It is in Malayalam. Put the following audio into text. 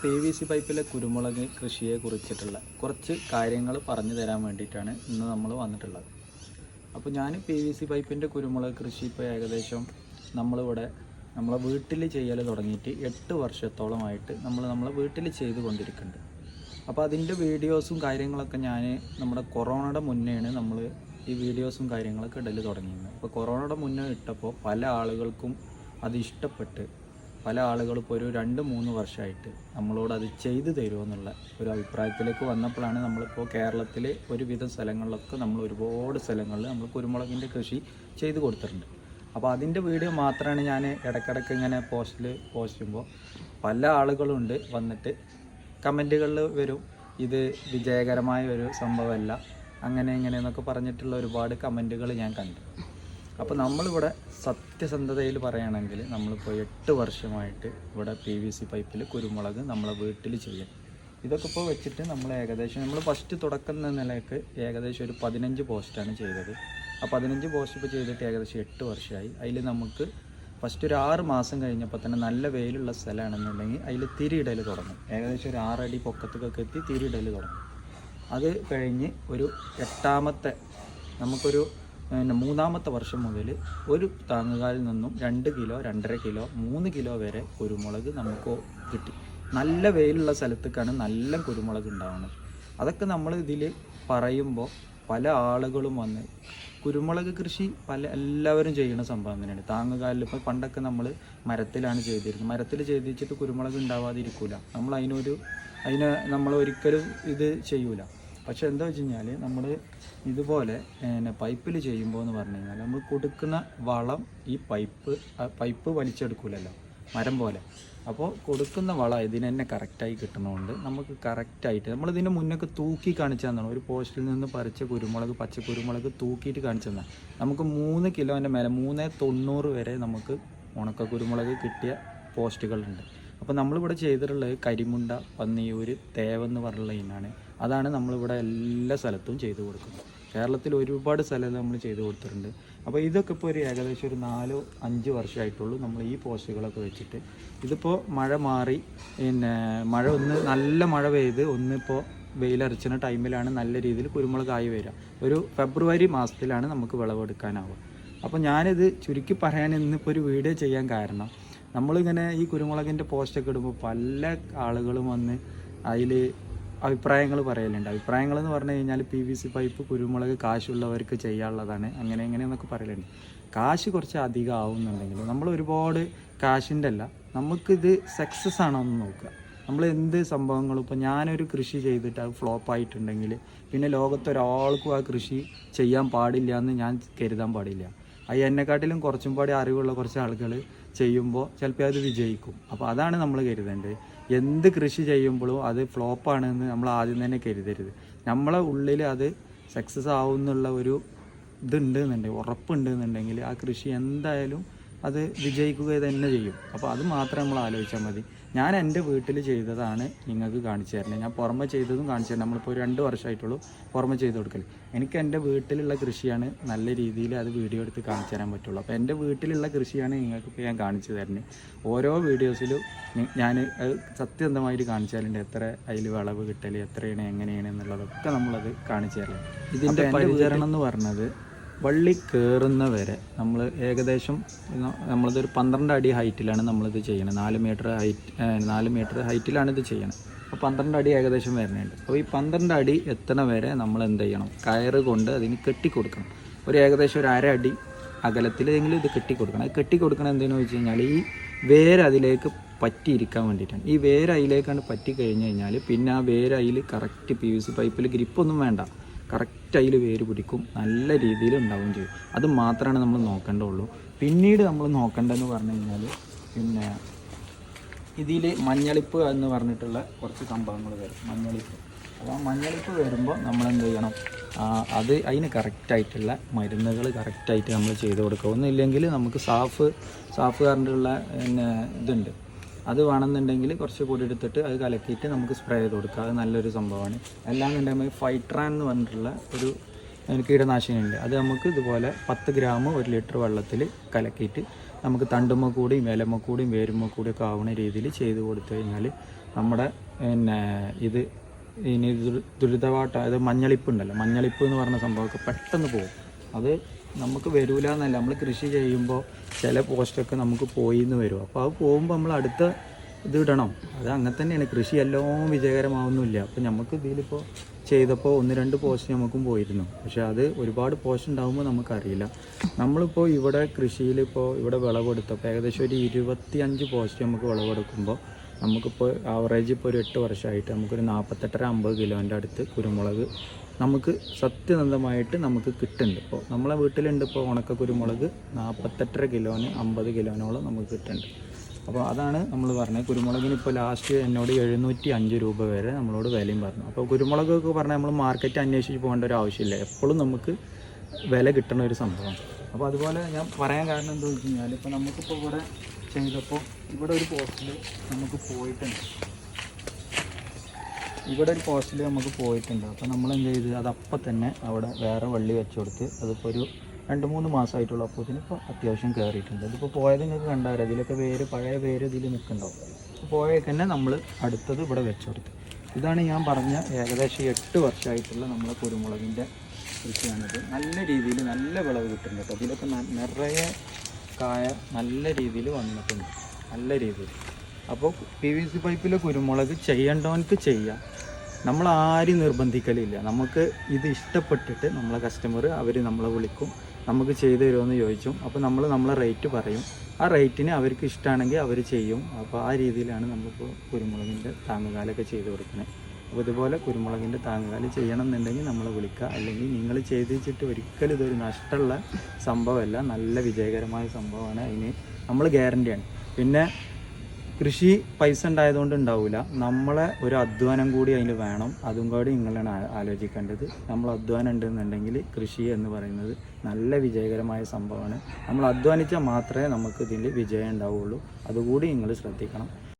പി വി സി പൈപ്പിലെ കുരുമുളക് കൃഷിയെ കുറിച്ചിട്ടുള്ള കുറച്ച് കാര്യങ്ങൾ പറഞ്ഞു തരാൻ വേണ്ടിയിട്ടാണ് ഇന്ന് നമ്മൾ വന്നിട്ടുള്ളത്. അപ്പോൾ ഞാൻ പി വി സി പൈപ്പിന്റെ കുരുമുളക് കൃഷി ഇപ്പോൾ ഏകദേശം നമ്മളിവിടെ നമ്മളെ വീട്ടിൽ ചെയ്യൽ തുടങ്ങിയിട്ട് എട്ട് വർഷത്തോളമായിട്ട് നമ്മൾ നമ്മളെ വീട്ടിൽ ചെയ്തു കൊണ്ടിരിക്കുന്നുണ്ട്. അപ്പോൾ അതിന്റെ വീഡിയോസും കാര്യങ്ങളൊക്കെ ഞാൻ നമ്മുടെ കൊറോണയുടെ മുന്നേയാണ് നമ്മൾ ഈ വീഡിയോസും കാര്യങ്ങളൊക്കെ ഇടൽ തുടങ്ങിയത് അപ്പോൾ കൊറോണയുടെ മുന്നേ ഇട്ടപ്പോൾ പല ആളുകൾക്കും അത് ഇഷ്ടപ്പെട്ട് പല ആളുകളും ഇപ്പോൾ ഒരു രണ്ട് മൂന്ന് വർഷമായിട്ട് നമ്മളോട് അത് ചെയ്തു തരുമെന്നുള്ള ഒരു അഭിപ്രായത്തിലേക്ക് വന്നപ്പോഴാണ് നമ്മളിപ്പോൾ കേരളത്തിൽ ഒരുവിധം സ്ഥലങ്ങളിലൊക്കെ നമ്മൾ ഒരുപാട് സ്ഥലങ്ങളിൽ നമ്മൾ കുരുമുളകിന്റെ കൃഷി ചെയ്തു കൊടുത്തിട്ടുണ്ട്. അപ്പോൾ അതിന്റെ വീഡിയോ മാത്രമാണ് ഞാൻ ഇടയ്ക്കിടയ്ക്ക് ഇങ്ങനെ പോസ്റ്റിൽ പോസ്റ്റ് ചെയ്യുമ്പോൾ പല ആളുകളുണ്ട് വന്നിട്ട് കമന്റുകളിൽ വരും ഇത് വിജയകരമായ ഒരു സംഭവമല്ല. അങ്ങനെ ഇങ്ങനെ എന്നൊക്കെ പറഞ്ഞിട്ടുള്ള ഒരുപാട് കമന്റുകൾ ഞാൻ കണ്ടു. അപ്പോൾ നമ്മളിവിടെ സത്യസന്ധതയിൽ പറയുകയാണെങ്കിൽ നമ്മളിപ്പോൾ എട്ട് വർഷമായിട്ട് ഇവിടെ പി വി സി പൈപ്പിൽ കുരുമുളക് നമ്മളെ വീട്ടിൽ ചെയ്യും. ഇതൊക്കെ ഇപ്പോൾ വെച്ചിട്ട് നമ്മൾ ഏകദേശം നമ്മൾ ഫസ്റ്റ് തുടക്കം എന്ന നിലയ്ക്ക് ഏകദേശം ഒരു പതിനഞ്ച് പോസ്റ്റാണ് ചെയ്തത്. ആ പതിനഞ്ച് പോസ്റ്റ് ഇപ്പോൾ ചെയ്തിട്ട് ഏകദേശം എട്ട് വർഷമായി. അതിൽ നമുക്ക് ഫസ്റ്റ് ഒരു ആറ് മാസം കഴിഞ്ഞപ്പോൾ തന്നെ നല്ല വെയിലുള്ള സ്ഥലമാണെന്നുണ്ടെങ്കിൽ അതിൽ തിരിയിടൽ തുടങ്ങും. ഏകദേശം ഒരു ആറടി പൊക്കത്തൊക്കെ എത്തി തിരിയിടൽ തുടങ്ങും. അത് കഴിഞ്ഞ് ഒരു എട്ടാമത്തെ നമുക്കൊരു പിന്നെ മൂന്നാമത്തെ വർഷം മുതൽ ഒരു താങ്ങുകാലിൽ നിന്നും രണ്ട് കിലോ രണ്ടര കിലോ മൂന്ന് കിലോ വരെ കുരുമുളക് നമുക്ക് കിട്ടി. നല്ല വെയിലുള്ള സ്ഥലത്തേക്കാണ് നല്ല കുരുമുളക് ഉണ്ടാവുന്നത്. അതൊക്കെ നമ്മൾ ഇതിൽ പറയുമ്പോൾ പല ആളുകളും വന്ന് കുരുമുളക് കൃഷി പല എല്ലാവരും ചെയ്യുന്ന സംഭവം തന്നെയാണ്. താങ്ങുകാലിൽ ഇപ്പോൾ പണ്ടൊക്കെ നമ്മൾ മരത്തിലാണ് ചെയ്തിരുന്നത്. മരത്തിൽ ചെയ്തിച്ചിട്ട് കുരുമുളക് ഉണ്ടാവാതിരിക്കില്ല നമ്മൾ അതിനൊരു അതിന് നമ്മൾ ഒരിക്കലും ഇത് ചെയ്യൂല. പക്ഷെ എന്താ വെച്ച് കഴിഞ്ഞാൽ നമ്മൾ ഇതുപോലെ പിന്നെ പൈപ്പിൽ ചെയ്യുമ്പോൾ എന്ന് പറഞ്ഞു കഴിഞ്ഞാൽ നമ്മൾ കൊടുക്കുന്ന വളം ഈ പൈപ്പ് പൈപ്പ് വലിച്ചെടുക്കൂലല്ലോ മരം പോലെ. അപ്പോൾ കൊടുക്കുന്ന വളം ഇതിന് തന്നെ കറക്റ്റായി കിട്ടുന്നതുകൊണ്ട് നമുക്ക് കറക്റ്റായിട്ട് നമ്മൾ ഇതിന്റെ മുന്നൊക്കെ തൂക്കി കാണിച്ചു ഒരു പോസ്റ്റിൽ നിന്ന് പറിച്ച കുരുമുളക് പച്ച കുരുമുളക് തൂക്കിയിട്ട് കാണിച്ചു നമുക്ക് മൂന്ന് കിലോന്റെ മേലെ മൂന്ന് തൊണ്ണൂറ് വരെ നമുക്ക് ഉണക്ക കുരുമുളക് കിട്ടിയ പോസ്റ്റുകളുണ്ട്. അപ്പോൾ നമ്മളിവിടെ ചെയ്തിട്ടുള്ളത് കരിമുണ്ട പന്നിയൂർ തേവെന്ന് പറഞ്ഞുള്ള ഇനാണ്. അതാണ് നമ്മളിവിടെ എല്ലാ സ്ഥലത്തും ചെയ്തു കൊടുക്കുന്നത്. കേരളത്തിൽ ഒരുപാട് സ്ഥലത്ത് നമ്മൾ ചെയ്തു കൊടുത്തിട്ടുണ്ട്. അപ്പോൾ ഇതൊക്കെ ഇപ്പോൾ ഒരു ഏകദേശം ഒരു നാലോ അഞ്ച് വർഷമായിട്ടുള്ളൂ നമ്മൾ ഈ പോസ്റ്റുകളൊക്കെ വെച്ചിട്ട്. ഇതിപ്പോൾ മഴ മാറി പിന്നെ മഴ ഒന്ന് നല്ല മഴ പെയ്ത് ഒന്നിപ്പോൾ വെയിലറിച്ചുന്ന ടൈമിലാണ് നല്ല രീതിയിൽ കുരുമുളക് ആയി വരിക. ഒരു ഫെബ്രുവരി മാസത്തിലാണ് നമുക്ക് വിളവെടുക്കാനാവുക. അപ്പോൾ ഞാനിത് ചുരുക്കി പറയാൻ ഇന്നിപ്പോൾ ഒരു വീഡിയോ ചെയ്യാൻ കാരണം നമ്മളിങ്ങനെ ഈ കുരുമുളകിന്റെ പോസ്റ്റൊക്കെ ഇടുമ്പോൾ പല ആളുകളും വന്ന് അതിൽ അഭിപ്രായങ്ങൾ പറയലുണ്ട്. അഭിപ്രായങ്ങൾ എന്ന് പറഞ്ഞു കഴിഞ്ഞാൽ പി വി സി പൈപ്പ് കുരുമുളക് കാശുള്ളവർക്ക് ചെയ്യാനുള്ളതാണ്. അങ്ങനെ എങ്ങനെയെന്നൊക്കെ പറയലുണ്ട്. കാശ് കുറച്ച് അധികം ആവുന്നുണ്ടെങ്കിൽ നമ്മൾ ഒരുപാട് കാശിന്റെ അല്ല നമുക്കിത് സക്സസ് ആണോ എന്ന് നോക്കുക. നമ്മൾ എന്ത് സംഭവങ്ങളും ഇപ്പോൾ ഞാനൊരു കൃഷി ചെയ്തിട്ട് അത് ഫ്ലോപ്പ് ആയിട്ടുണ്ടെങ്കിൽ പിന്നെ ലോകത്തൊരാൾക്കും ആ കൃഷി ചെയ്യാൻ പാടില്ല എന്ന് ഞാൻ കരുതാൻ പാടില്ല. അത് എന്നെക്കാട്ടിലും കുറച്ചും പാടി അറിവുള്ള കുറച്ച് ആളുകൾ ചെയ്യുമ്പോൾ ചിലപ്പോൾ അത് വിജയിക്കും. അപ്പോൾ അതാണ് നമ്മൾ കരുതേണ്ടത്. എന്ത് കൃഷി ചെയ്യുമ്പോഴും അത് ഫ്ലോപ്പാണെന്ന് നമ്മൾ ആദ്യം തന്നെ കരുതരുത്. നമ്മളെ ഉള്ളിൽ അത് സക്സസ് ആവും എന്നുള്ള ഒരു ഇതുണ്ട് എന്നുണ്ടെങ്കിൽ ഉറപ്പുണ്ട് എന്നുണ്ടെങ്കിൽ ആ കൃഷി എന്തായാലും അത് വിജയിക്കുക തന്നെ ചെയ്യും. അപ്പോൾ അത് മാത്രം നമ്മൾ ആലോചിച്ചാൽ മതി. ഞാൻ എന്റെ വീട്ടിൽ ചെയ്തതാണ് നിങ്ങൾക്ക് കാണിച്ചു തരുന്നത്. ഞാൻ പുറമെ ചെയ്തതും കാണിച്ചു തരണം നമ്മളിപ്പോൾ ഒരു രണ്ട് വർഷമായിട്ടുള്ളൂ പുറമെ ചെയ്ത് കൊടുക്കൽ എനിക്ക് എന്റെ വീട്ടിലുള്ള കൃഷിയാണ് നല്ല രീതിയിൽ അത് വീഡിയോ എടുത്ത് കാണിച്ചു തരാൻ പറ്റുള്ളൂ. അപ്പോൾ എന്റെ വീട്ടിലുള്ള കൃഷിയാണ് നിങ്ങൾക്ക് ഇപ്പോൾ ഞാൻ കാണിച്ചു തരുന്നത്. ഓരോ വീഡിയോസിലും ഞാൻ സത്യസന്ധമായിട്ട് കാണിച്ചു തരുന്നുണ്ട് എത്ര അതിൽ വിളവ് കിട്ടൽ എത്രയാണ് എങ്ങനെയാണ് എന്നുള്ളതൊക്കെ നമ്മളത് കാണിച്ചു തരൽ ഇതിന്റെ പരിചരണം എന്ന് പറഞ്ഞത് വള്ളി കയറുന്ന വരെ നമ്മൾ ഏകദേശം നമ്മളിതൊരു പന്ത്രണ്ട് അടി ഹൈറ്റിലാണ് നമ്മളിത് ചെയ്യണത് നാല് മീറ്റർ ഹൈറ്റ് നാല് മീറ്റർ ഹൈറ്റിലാണ് ഇത് ചെയ്യണത് അപ്പോൾ പന്ത്രണ്ട് അടി ഏകദേശം വരുന്നുണ്ട് അപ്പോൾ ഈ പന്ത്രണ്ട് അടി എത്തണ വരെ നമ്മൾ എന്ത് ചെയ്യണം? കയറ് കൊണ്ട് അതിന് കെട്ടിക്കൊടുക്കണം. ഒരു ഏകദേശം ഒരു അര അടി അകലത്തിലെങ്കിലും ഇത് കെട്ടിക്കൊടുക്കണം. അത് കെട്ടിക്കൊടുക്കണം എന്തെന്ന് വെച്ച് കഴിഞ്ഞാൽ ഈ വേര് അതിലേക്ക് പറ്റിയിരിക്കാൻ വേണ്ടിയിട്ടാണ്. ഈ വേര് അതിലേക്കാണ് പറ്റി കഴിഞ്ഞ് കഴിഞ്ഞാൽ പിന്നെ ആ വേര് അതിൽ കറക്റ്റ് പി വി സി പൈപ്പിൽ ഗ്രിപ്പൊന്നും വേണ്ട. കറക്റ്റ് അതിൽ വേര് പിടിക്കും നല്ല രീതിയിൽ ഉണ്ടാവുകയും ചെയ്യും. അത് മാത്രമാണ് നമ്മൾ നോക്കേണ്ടുള്ളൂ പിന്നീട് നമ്മൾ നോക്കേണ്ടതെന്ന് പറഞ്ഞു കഴിഞ്ഞാൽ പിന്നെ ഇതിൽ മഞ്ഞളിപ്പ് എന്ന് പറഞ്ഞിട്ടുള്ള കുറച്ച് സംഭവങ്ങൾ വരും. മഞ്ഞളിപ്പ്. അപ്പോൾ മഞ്ഞളിപ്പ് വരുമ്പോൾ നമ്മൾ എന്ത് ചെയ്യണം അത് അതിന് കറക്റ്റായിട്ടുള്ള മരുന്നുകൾ കറക്റ്റായിട്ട് നമ്മൾ ചെയ്ത് കൊടുക്കുക. ഒന്നുമില്ലെങ്കിൽ നമുക്ക് സാഫ് സാഫ് കാരനുള്ള പിന്നെ ഇതുണ്ട്. അത് വേണമെന്നുണ്ടെങ്കിൽ കുറച്ച് പൊടി എടുത്തിട്ട് അത് കലക്കിയിട്ട് നമുക്ക് സ്പ്രേ ചെയ്ത് കൊടുക്കുക അത് നല്ലൊരു സംഭവമാണ്. അല്ലാന്നുണ്ടെങ്കിൽ ഫൈട്രാൻ എന്ന് പറഞ്ഞിട്ടുള്ള ഒരു കീടനാശിനിയുണ്ട്. അത് നമുക്ക് ഇതുപോലെ പത്ത് ഗ്രാം ഒരു ലിറ്റർ വെള്ളത്തിൽ കലക്കിയിട്ട് നമുക്ക് തണ്ടുമ്മ കൂടിയും ഇലമ്മ കൂടിയും വേരുമ്മ ഒക്കെ ആവുന്ന രീതിയിൽ ചെയ്ത് കൊടുത്തു കഴിഞ്ഞാൽ നമ്മുടെ പിന്നെ ഇത് ഇനി ദുരിതമായിട്ട് ദുരിതവാട്ട അത് മഞ്ഞളിപ്പ് ഉണ്ടല്ലോ. മഞ്ഞളിപ്പ് എന്ന് പറഞ്ഞ സംഭവമൊക്കെ പെട്ടെന്ന് പോകും. അത് നമുക്ക് വരൂല എന്നല്ല. നമ്മൾ കൃഷി ചെയ്യുമ്പോൾ ചില പോസ്റ്റൊക്കെ നമുക്ക് പോയി എന്ന് വരും. അപ്പോൾ അത് പോകുമ്പോൾ നമ്മൾ അടുത്ത ഇത് ഇടണം. അത് അങ്ങനെ തന്നെയാണ്. കൃഷി എല്ലാം വിജയകരമാവുന്നില്ല. അപ്പോൾ നമുക്ക് ഇതിലിപ്പോൾ ചെയ്തപ്പോൾ ഒന്ന് രണ്ട് പോസ്റ്റ് നമുക്കും പോയിരുന്നു. പക്ഷെ അത് ഒരുപാട് പോസ്റ്റ് ഉണ്ടാകുമ്പോൾ നമുക്കറിയില്ല. നമ്മളിപ്പോൾ ഇവിടെ കൃഷിയിൽ ഇപ്പോൾ ഇവിടെ വിളവെടുത്തപ്പോൾ ഏകദേശം ഒരു ഇരുപത്തി അഞ്ച് പോസ്റ്റ് നമുക്ക് വിളവെടുക്കുമ്പോൾ നമുക്കിപ്പോൾ ആവറേജ് ഇപ്പോൾ ഒരു എട്ട് വർഷമായിട്ട് നമുക്കൊരു നാൽപ്പത്തെട്ടര അമ്പത് കിലോന്റെ അടുത്ത് കുരുമുളക് നമുക്ക് സത്യസന്ധമായിട്ട് നമുക്ക് കിട്ടുന്നുണ്ട്. ഇപ്പോൾ നമ്മളെ വീട്ടിലുണ്ട് ഇപ്പോൾ ഉണക്ക കുരുമുളക് നാൽപ്പത്തെട്ടര കിലോന് അമ്പത് കിലോനോളം നമുക്ക് കിട്ടുന്നുണ്ട്. അപ്പോൾ അതാണ് നമ്മൾ പറഞ്ഞത്. കുരുമുളകിന് ഇപ്പോൾ ലാസ്റ്റ് എന്നോട് എഴുന്നൂറ്റി അഞ്ച് രൂപ വരെ നമ്മളോട് വിലയും പറഞ്ഞു. അപ്പോൾ കുരുമുളകൊക്കെ പറഞ്ഞാൽ നമ്മൾ മാർക്കറ്റ് അന്വേഷിച്ച് പോകേണ്ട ഒരു ആവശ്യമില്ല. എപ്പോഴും നമുക്ക് വില കിട്ടണ ഒരു സംഭവമാണ്. അപ്പോൾ അതുപോലെ ഞാൻ പറയാൻ കാരണം എന്താ വെച്ച് കഴിഞ്ഞാൽ ഇപ്പോൾ നമുക്കിപ്പോൾ ഇവിടെ ചെയ്തപ്പോൾ ഇവിടെ ഒരു പോസ്റ്റിൽ നമുക്ക് പോയിട്ടുണ്ട്. ഇവിടെ ഒരു പോസ്റ്റിൽ നമുക്ക് പോയിട്ടുണ്ട്. അപ്പോൾ നമ്മൾ എന്ത് ചെയ്ത് അത് അപ്പം തന്നെ അവിടെ വേറെ വള്ളി വെച്ച് കൊടുത്ത് അതിപ്പോൾ ഒരു രണ്ട് മൂന്ന് മാസമായിട്ടുള്ള അപ്പത്തിന് ഇപ്പോൾ അത്യാവശ്യം കയറിയിട്ടുണ്ട് ഇതിപ്പോൾ പോയത് നിങ്ങൾക്ക് കണ്ടാൽ ഇതിലൊക്കെ വേര് പഴയ വേര് ഇതിൽ നിൽക്കുന്നുണ്ടാവും. പോയേക്ക് തന്നെ നമ്മൾ അടുത്തത് ഇവിടെ വെച്ച് കൊടുത്തു. ഇതാണ് ഞാൻ പറഞ്ഞ ഏകദേശം എട്ട് വർഷമായിട്ടുള്ള നമ്മളെ കുരുമുളകിന്റെ കൃഷിയാണിത്. നല്ല രീതിയിൽ നല്ല വിളവ് കിട്ടുന്നുണ്ട് ന- നിറയെ കായ നല്ല രീതിയിൽ വന്നിട്ടുണ്ട്. നല്ല രീതിയിൽ. അപ്പോൾ പി വി സി പൈപ്പിലെ കുരുമുളക് ചെയ്യേണ്ടവനക്ക് ചെയ്യാം. നമ്മൾ ആരും നിർബന്ധിക്കലില്ല. നമുക്ക് ഇത് ഇഷ്ടപ്പെട്ടിട്ട് നമ്മളെ കസ്റ്റമർ അവർ നമ്മളെ വിളിക്കും. നമുക്ക് ചെയ്തു തരുമെന്ന് ചോദിച്ചു. അപ്പോൾ നമ്മൾ നമ്മളെ റേറ്റ് പറയും. ആ റേറ്റിന് അവർക്ക് ഇഷ്ടമാണെങ്കിൽ അവർ ചെയ്യും. അപ്പോൾ ആ രീതിയിലാണ് നമ്മളിപ്പോൾ കുരുമുളകിന്റെ താങ്ങുകാലൊക്കെ ചെയ്തു കൊടുക്കുന്നത്. അപ്പോൾ ഇതുപോലെ കുരുമുളകിന്റെ താങ്ങുകാൽ ചെയ്യണം എന്നുണ്ടെങ്കിൽ നമ്മളെ വിളിക്കുക. അല്ലെങ്കിൽ നിങ്ങൾ ചെയ്തിച്ചിട്ട് ഒരിക്കലും ഇതൊരു നഷ്ടമുള്ള സംഭവമല്ല. നല്ല വിജയകരമായ സംഭവമാണ് അതിന് നമ്മൾ ഗ്യാരണ്ടിയാണ് പിന്നെ കൃഷി പൈസ ഉണ്ടായതുകൊണ്ട് ഉണ്ടാവില്ല നമ്മളെ ഒരു അധ്വാനം കൂടി അതിൽ വേണം. അതും കൂടി നിങ്ങളാണ് ആലോചിക്കേണ്ടത്. നമ്മൾ അധ്വാനം ഉണ്ടെന്നുണ്ടെങ്കിൽ കൃഷി എന്ന് പറയുന്നത് നല്ല വിജയകരമായ സംഭവമാണ്. നമ്മൾ അധ്വാനിച്ചാൽ മാത്രമേ നമുക്ക് ഇതിൽ വിജയം ഉണ്ടാവുകയുള്ളൂ അതുകൂടി നിങ്ങൾ ശ്രദ്ധിക്കണം.